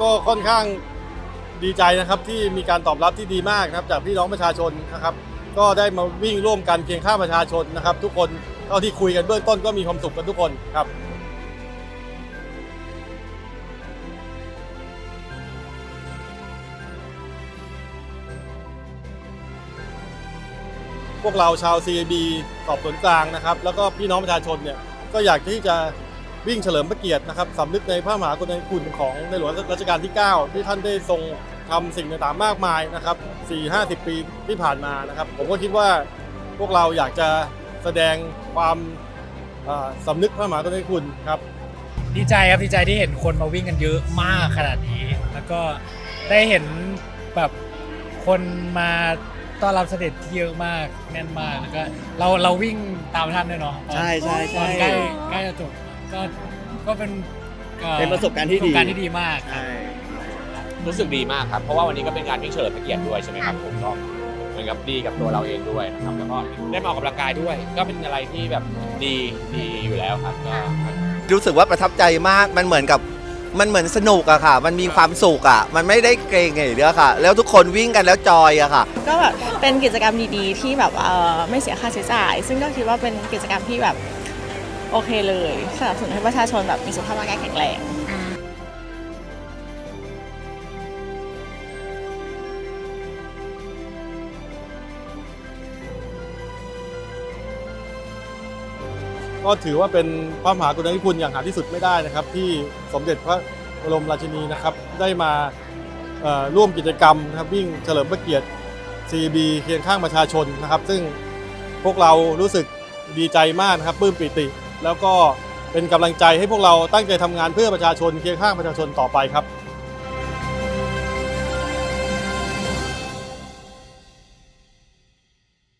ก็ค่อนข้างดีใจนะครับที่มีการตอบรับที่ดีมากนะครับจากพี่น้องประชาชนนะครับก็ได้มาวิ่งร่วมกันเคียงข้างประชาชนนะครับ ทุกคนเท่าที่คุยกันเบื้องต้นก็มีความสุขกันทุกคนครับพวกเราชาว CAB สอบสวนกลางนะครับ แล้วก็พี่น้องประชาชนเนี่ยก็อยากที่จะ วิ่งเฉลิมพระเกียรตินะครับสำนึกในพระมหากรุณาธิคุณของในหลวงรัชกาลที่ 9 ที่ท่านได้ทรงทำสิ่งต่างๆมากมายนะครับ 4-50 ปีที่ผ่านมานะครับ ผมก็คิดว่าพวกเราอยากจะแสดงความเอ่อสำนึกพระมหากรุณาธิคุณครับ ดีใจครับดีใจที่เห็นคนมาวิ่งกันเยอะมากขนาดนี้ แล้วก็ได้เห็นแบบคนมาต้อนรับเสด็จที่เยอะมากแน่นมากแล้วก็เราเราวิ่งตามท่านด้วยเนาะตอนใช่ใช่ตอใช่นใกล้ใกล้จะจบ ก็ก็เป็นอ่อเป็นประสบการณ์ที่ดี ประสบการณ์ที่ดีมากครับ ใช่ รู้สึกดีมากครับ เพราะว่าวันนี้ก็เป็นการวิ่งเฉลิมพระเกียรติด้วยใช่ไหมครับผมก็เหมือนกับดีกับตัวเราเองด้วยนะครับแล้วก็ได้มาออกกำลังกายด้วย ก็เป็นอะไรที่แบบดีดีอยู่แล้วครับก็ รู้สึกว่าประทับใจมาก มันเหมือนกับ มันเหมือนสนุกอะค่ะ มันมีความสุขอะมันไม่ได้เกรงไงเดียวค่ะ แล้วทุกคนวิ่งกันแล้วจอยอะค่ะ ก็แบบเป็นกิจกรรมดีๆ ที่แบบว่าเอ่อไม่เสียค่าใช้จ่าย ซึ่งก็คิดว่าเป็นกิจกรรมที่แบบ โอเคเลยสนับสนุนให้ประชาชนแบบมีสุขภาพร่างกายแข็งแรงก็ถือว่าเป็นพระมหากรุณาธิคุณอย่างหาที่สุดไม่ได้นะครับ ที่สมเด็จพระบรมราชินีนะครับได้มาร่วมกิจกรรมนะครับวิ่งเฉลิมพระเกียรติ CB เคียงข้างประชาชนนะครับ ซึ่งพวกเรารู้สึกดีใจมากนะครับปลื้มปิติ แล้วก็เป็นกำลังใจให้พวกเราตั้งใจทำงานเพื่อประชาชนเคียงข้างประชาชนต่อไปครับ